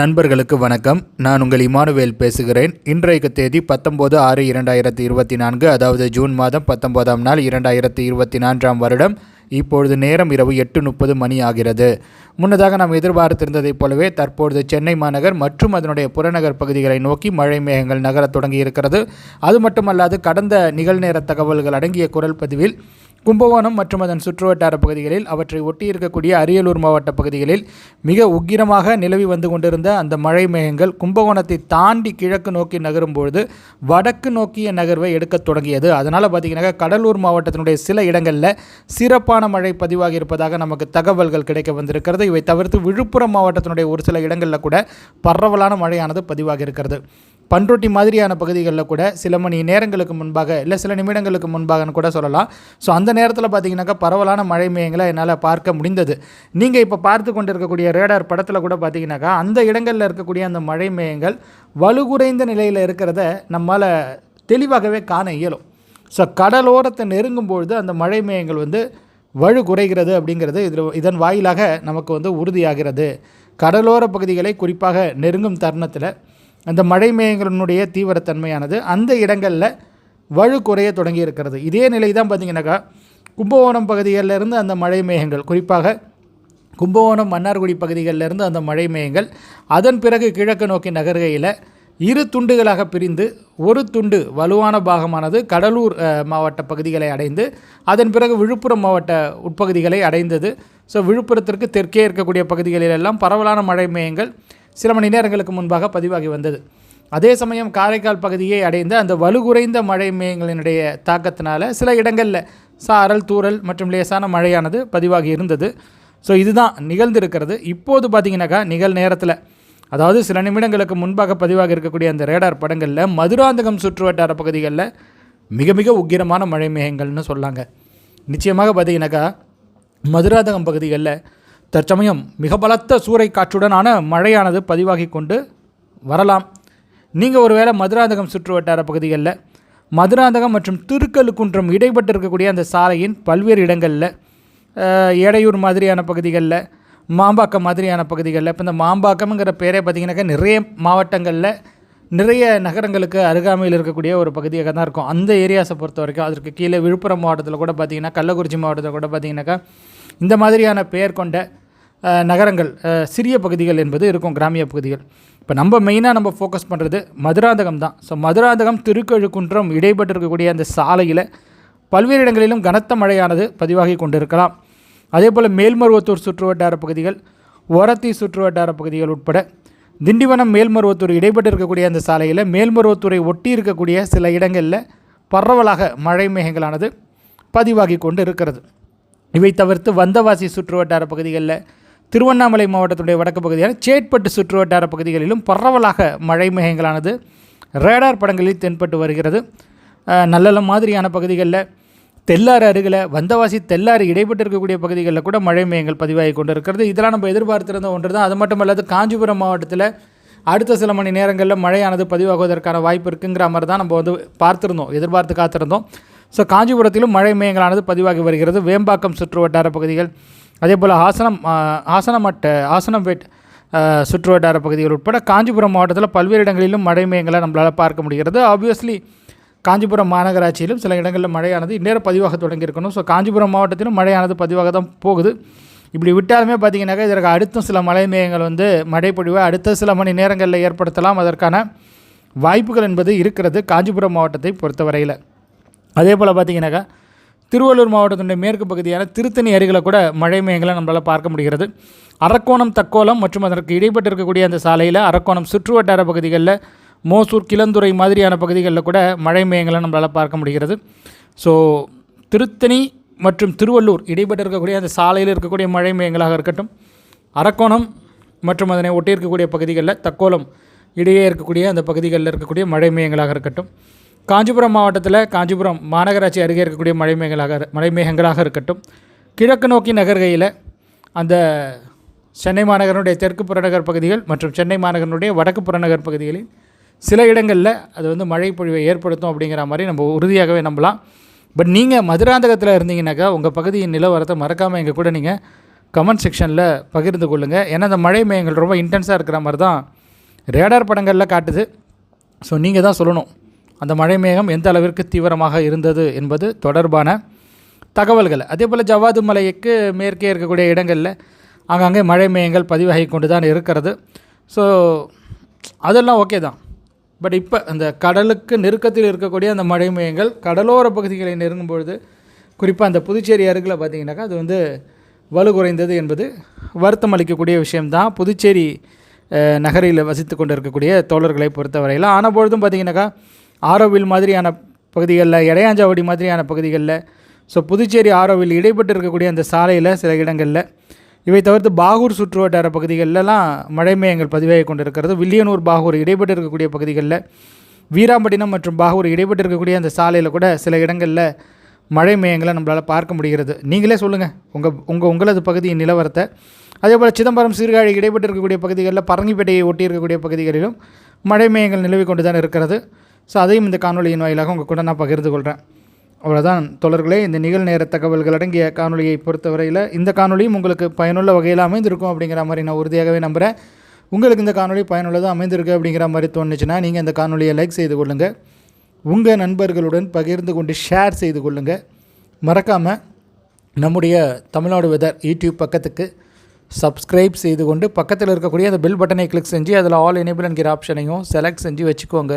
நண்பர்களுக்கு வணக்கம். நான் உங்கள் இமானுவேல் பேசுகிறேன். இன்றைக்கு தேதி பத்தொம்போது ஆறு இரண்டாயிரத்தி இருபத்தி நான்கு அதாவது ஜூன் மாதம் பத்தொன்பதாம் நாள் இரண்டாயிரத்தி இருபத்தி நான்காம் வருடம். இப்பொழுது நேரம் இரவு எட்டு முப்பது மணி ஆகிறது. முன்னதாக நாம் எதிர்பார்த்திருந்ததைப் போலவே தற்பொழுது சென்னை மாநகர் மற்றும் அதனுடைய புறநகர் பகுதிகளை நோக்கி மழை மேகங்கள் நகரத் தொடங்கி இருக்கிறது அது மட்டுமல்லாது கடந்த நிகழ்நேர தகவல்கள் அடங்கிய குரல் பதிவில் கும்பகோணம் மற்றும் அதன் சுற்றுவட்டார பகுதிகளில் அவற்றை ஒட்டி இருக்கக்கூடிய அரியலூர் மாவட்ட பகுதிகளில் மிக உக்கிரமாக நிலவி வந்து கொண்டிருந்த அந்த மழை மேகங்கள் கும்பகோணத்தை தாண்டி கிழக்கு நோக்கி நகரும் பொழுது வடக்கு நோக்கிய நகர்வை எடுக்கத் தொடங்கியது. அதனால் பார்த்திங்கன்னா கடலூர் மாவட்டத்தினுடைய சில இடங்களில் சிறப்பான மழை பதிவாகி இருப்பதாக நமக்கு தகவல்கள் கிடைக்க வந்திருக்கிறது. இவை தவிர்த்து விழுப்புரம் மாவட்டத்தினுடைய ஒரு சில இடங்களில் கூட பரவலான மழையானது பதிவாகி இருக்கிறது பண்ருட்டி மாதிரியான பகுதிகளில் கூட சில மணி நேரங்களுக்கு முன்பாக இல்லை சில நிமிடங்களுக்கு முன்பாகன்னு கூட சொல்லலாம். ஸோ அந்த நேரத்தில் பார்த்தீங்கன்னாக்கா பரவலான மழை மேயங்களை என்னால் பார்க்க முடிந்தது. நீங்கள் இப்போ பார்த்து கொண்டிருக்கக்கூடிய ரேடார் படத்தில் கூட பார்த்தீங்கன்னாக்கா அந்த இடங்களில் இருக்கக்கூடிய அந்த மழை மேயங்கள் வலுகுறைந்த நிலையில் இருக்கிறத நம்மால் தெளிவாகவே காண இயலும். ஸோ கடலோரத்தை நெருங்கும் பொழுது அந்த மழை மேயங்கள் வந்து வலு குறைகிறது அப்படிங்கிறது இதில் இதன் வாயிலாக நமக்கு வந்து உறுதியாகிறது. கடலோர பகுதிகளை குறிப்பாக நெருங்கும் தருணத்தில் அந்த மழை மேகங்களினுடைய தீவிரத்தன்மையானது அந்த இடங்களில் வலு குறைய தொடங்கி இருக்கிறது இதே நிலை தான் பார்த்திங்கனாக்கா கும்பகோணம் பகுதிகளில் இருந்து அந்த மழை மேகங்கள் குறிப்பாக கும்பகோணம் மன்னார்குடி பகுதிகளில் இருந்து அந்த மழை மேகங்கள் அதன் பிறகு கிழக்கு நோக்கி நகர்கையில் இரு துண்டுகளாக பிரிந்து ஒரு துண்டு வலுவான பாகமானது கடலூர் மாவட்ட பகுதிகளை அடைந்து அதன் பிறகு விழுப்புரம் மாவட்ட உட்பகுதிகளை அடைந்தது. ஸோ விழுப்புரத்திற்கு தெற்கே இருக்கக்கூடிய பகுதிகளிலெல்லாம் பரவலான மழை மேகங்கள் சில மணி நேரங்களுக்கு முன்பாக பதிவாகி வந்தது. அதே சமயம் காரைக்கால் பகுதியை அடைந்த அந்த வலுகுறைந்த மழை மேயங்களினுடைய தாக்கத்தினால சில இடங்களில் சாரல் தூறல் மற்றும் லேசான மழையானது பதிவாகி இருந்தது. ஸோ இதுதான் நிகழ்ந்திருக்கிறது. இப்போது பார்த்தீங்கன்னாக்கா நிகழ் நேரத்தில். அதாவது சில நிமிடங்களுக்கு முன்பாக பதிவாக இருக்கக்கூடிய அந்த ரேடார் படங்களில் மதுராந்தகம் சுற்றுவட்டார பகுதிகளில் மிக மிக உக்கிரமான மழை மேகங்கள்னு சொல்லாங்க. நிச்சயமாக பார்த்தீங்கன்னாக்கா மதுராந்தகம் பகுதிகளில் தற்சமயம் மிக பலத்த சூறை காற்றுடனான மழையானது பதிவாகி கொண்டு வரலாம். நீங்கள் ஒருவேளை மதுராந்தகம் சுற்றுவட்டார பகுதிகளில் மதுராந்தகம் மற்றும் திருக்கழுக்குன்றம் இடைப்பட்டு இருக்கக்கூடிய அந்த சாலையின் பல்வேறு இடங்களில் அஹ், எடையூர் மாதிரியான பகுதிகளில் மாம்பாக்கம் மாதிரியான பகுதிகளில் இப்போ இந்த மாம்பாக்கம்ங்கிற பேரே பார்த்திங்கனாக்கா நிறைய மாவட்டங்களில் நிறைய நகரங்களுக்கு அருகாமையில் இருக்கக்கூடிய ஒரு பகுதியாக தான் இருக்கும். அந்த ஏரியாஸை பொறுத்த வரைக்கும் அதற்கு கீழே விழுப்புரம் மாவட்டத்தில் கூட பார்த்திங்கன்னா கள்ளக்குறிச்சி மாவட்டத்தில் கூட பார்த்திங்கனாக்கா இந்த மாதிரியான பெயர் கொண்ட நகரங்கள் சிறிய பகுதிகள் என்பது இருக்கும் கிராமிய பகுதிகள். இப்போ நம்ம மெயினாக நம்ம ஃபோக்கஸ் பண்ணுறது மதுராந்தகம் தான். ஸோ மதுராந்தகம் திருக்கழுக்குன்றம் இடைப்பட்டு இருக்கக்கூடிய அந்த சாலையில் பல்வேறு இடங்களிலும் கனத்த மழையானது பதிவாகி கொண்டிருக்கலாம். அதே போல் மேல்மருவத்தூர் சுற்றுவட்டார பகுதிகள் ஒரத்தி சுற்றுவட்டார பகுதிகள் உட்பட திண்டிவனம் மேல்மருவத்தூர் இடைப்பட்டு இருக்கக்கூடிய அந்த சாலையில் மேல்மருவத்தூரை ஒட்டி இருக்கக்கூடிய சில இடங்களில் பரவலாக மழை மேகங்களானது பதிவாகி கொண்டு இருக்கிறது. இவை தவிர்த்து வந்தவாசி சுற்றுவட்டார பகுதிகளில் திருவண்ணாமலை மாவட்டத்துடைய வடக்கு பகுதியான சேட்பட்டு சுற்றுவட்டார பகுதிகளிலும் பரவலாக மழை மேகங்களானது ரேடார் படங்களில் தென்பட்டு வருகிறது. அஹ், மாதிரியான பகுதிகளில் தெல்லாறு அருகில் வந்தவாசி தெல்லாறு இடைப்பட்டு இருக்கக்கூடிய பகுதிகளில் கூட மழை மேகங்கள் பதிவாகி கொண்டு இருக்கிறது இதெல்லாம் நம்ம எதிர்பார்த்திருந்த ஒன்று தான் அது மட்டும் இல்லாது காஞ்சிபுரம் மாவட்டத்தில் அடுத்த சில மணி நேரங்களில் மழையானது பதிவாகுவதற்கான வாய்ப்பு இருக்குங்கிற மாதிரி தான் நம்ம வந்து பார்த்துருந்தோம் எதிர்பார்த்து காத்திருந்தோம். ஸோ காஞ்சிபுரத்திலும் மழை மேகங்களானது பதிவாகி வருகிறது. வேம்பாக்கம் சுற்று வட்டார பகுதிகள் அதே போல் ஆசனம் ஆசனமட்ட ஆசனம்பேட் அஹ், சுற்றுவட்டார பகுதிகள் உட்பட காஞ்சிபுரம் மாவட்டத்தில் பல்வேறு இடங்களிலும் மழை மேகங்களை நம்மளால் பார்க்க முடிகிறது. ஆப்வியஸ்லி காஞ்சிபுரம் மாநகராட்சியிலும் சில இடங்களில் மழையானது இந்நேரம் பதிவாக தொடங்கியிருக்கணும் ஸோ காஞ்சிபுரம் மாவட்டத்திலும் மழையானது பதிவாக தான் போகுது. இப்படி விட்டாலுமே பார்த்தீங்கன்னாக்கா இதற்கு அடுத்த சில மழை மேகங்கள் வந்து மழைப்பொழிவை அடுத்த சில மணி நேரங்களில் ஏற்படுத்தலாம். அதற்கான வாய்ப்புகள் என்பது இருக்கிறது காஞ்சிபுரம் மாவட்டத்தை பொறுத்தவரையில். அதே போல் பார்த்தீங்கன்னாக்கா திருவள்ளூர் மாவட்டத்தினுடைய மேற்கு பகுதியான திருத்தணி அருகில் கூட மழை மேகங்களை நம்மளால் பார்க்க முடிகிறது. அரக்கோணம் தக்கோலம் மற்றும் அதற்கு இடைப்பட்டு இருக்கக்கூடிய அந்த சாலையில் அரக்கோணம் சுற்றுவட்டார பகுதிகளில் மோசூர் கிளந்துறை மாதிரியான பகுதிகளில் கூட மழை மேகங்களை நம்மளால் பார்க்க முடிகிறது. ஸோ திருத்தணி மற்றும் திருவள்ளூர் இடைப்பட்டு இருக்கக்கூடிய அந்த சாலையில் இருக்கக்கூடிய மழை மேகங்களாக இருக்கட்டும் அரக்கோணம் மற்றும் அதனை ஒட்டி இருக்கக்கூடிய பகுதிகளில் தக்கோலம் இடையே இருக்கக்கூடிய அந்த பகுதிகளில் இருக்கக்கூடிய மழை மேகங்களாக இருக்கட்டும் காஞ்சிபுரம் மாவட்டத்தில் காஞ்சிபுரம் மாநகராட்சி அருகே இருக்கக்கூடிய மழைமேகலாக மழைமேகங்களாக இருக்கட்டும் கிழக்கு நோக்கி நகர்கையில் அந்த சென்னை மாநகரனுடைய தெற்கு புறநகர் பகுதிகள் மற்றும் சென்னை மாநகரனுடைய வடக்கு புறநகர் பகுதிகளில் சில இடங்களில் அது வந்து மழை பொழிவை ஏற்படுத்தும் அப்படிங்கிற மாதிரி நம்ம உறுதியாகவே நம்பலாம். பட் நீங்கள் மதுராந்தகத்தில் இருந்தீங்கன்னாக்கா உங்கள் பகுதியின் நிலவரத்தை மறக்காமல் எங்கள் கூட நீங்கள் கமெண்ட் செக்ஷனில் பகிர்ந்து கொள்ளுங்கள் ஏன்னா அந்த மழை மேயங்கள் ரொம்ப இன்டென்ஸாக இருக்கிற மாதிரி தான் ரேடார் படங்களில் காட்டுது. ஸோ நீங்கள் தான் சொல்லணும். அந்த மழை மேகம் எந்த அளவிற்கு தீவிரமாக இருந்தது என்பது தொடர்பான தகவல்கள். அதே போல் ஜவ்வாது மலைக்கு மேற்கே இருக்கக்கூடிய இடங்களில் அங்கங்கே மழை மேகங்கள் பதிவாகி கொண்டு தான் இருக்கிறது. ஸோ அதெல்லாம் ஓகே தான். பட் இப்போ அந்த கடலுக்கு நெருக்கத்தில் இருக்கக்கூடிய அந்த மழை மேகங்கள் கடலோர பகுதிகளை நெருங்கும் பொழுது குறிப்பாக அந்த புதுச்சேரி அருகில் பார்த்திங்கனாக்கா அது வந்து வலு குறைந்தது என்பது வருத்தம் அளிக்கக்கூடிய விஷயம்தான் புதுச்சேரி நகரில் வசித்து கொண்டு இருக்கக்கூடிய தோழர்களை பொறுத்தவரையில். ஆன பொழுதும் பார்த்தீங்கன்னாக்கா ஆரோவில் மாதிரியான பகுதிகளில் இடையாஞ்சாவடி மாதிரியான பகுதிகளில். ஸோ புதுச்சேரி ஆரோவில் இடைப்பட்டு இருக்கக்கூடிய அந்த சாலையில் சில இடங்களில் இவை தவிர்த்து பாகூர் சுற்றுவட்டார பகுதிகளிலலாம் மழை மேயங்கள் பதிவாகி கொண்டிருக்கிறது. வில்லியனூர் பாகூர் இடைப்பட்டு இருக்கக்கூடிய பகுதிகளில் வீராம்பட்டினம் மற்றும் பாகூர் இடைப்பட்டு இருக்கக்கூடிய அந்த சாலையில் கூட சில இடங்களில் மழை மேயங்களை நம்மளால் பார்க்க முடிகிறது. நீங்களே சொல்லுங்கள் உங்கள் உங்கள் உங்களது பகுதியின் நிலவரத்தை. அதே போல் சிதம்பரம் சீர்காழி இடைப்பட்டு இருக்கக்கூடிய பகுதிகளில் பரங்கிப்பேட்டையை ஒட்டி இருக்கக்கூடிய பகுதிகளிலும் மழை மேயங்கள் நிலவி கொண்டு தான் இருக்கிறது. ஸோ அதையும் இந்த காணொலியின் வாயிலாக உங்கள் கூட நான் பகிர்ந்து கொள்கிறேன். அவ்வளோதான் தொடர்களே இந்த நிகழ்நேர தகவல்கள் அடங்கிய காணொலியை பொறுத்தவரையில் இந்த காணொலியும் உங்களுக்கு பயனுள்ள வகையில் அமைந்திருக்கும் அப்படிங்கிற மாதிரி நான் உறுதியாகவே நம்புகிறேன் உங்களுக்கு இந்த காணொலி பயனுள்ளதாக அமைந்திருக்கு அப்படிங்கிற மாதிரி தோணுச்சுன்னா நீங்கள் இந்த காணொலியை லைக் செய்து கொள்ளுங்கள் உங்கள் நண்பர்களுடன் பகிர்ந்து கொண்டு ஷேர் செய்து கொள்ளுங்கள் மறக்காமல் நம்முடைய தமிழ்நாடு வெதர் யூடியூப் பக்கத்துக்கு சப்ஸ்கிரைப் செய்து கொண்டு பக்கத்தில் இருக்கக்கூடிய அந்த பெல் பட்டனை கிளிக் செஞ்சு அதில் ஆல் எனேபிள் என்கிற ஆப்ஷனையும் செலக்ட் செஞ்சு வச்சுக்கோங்க.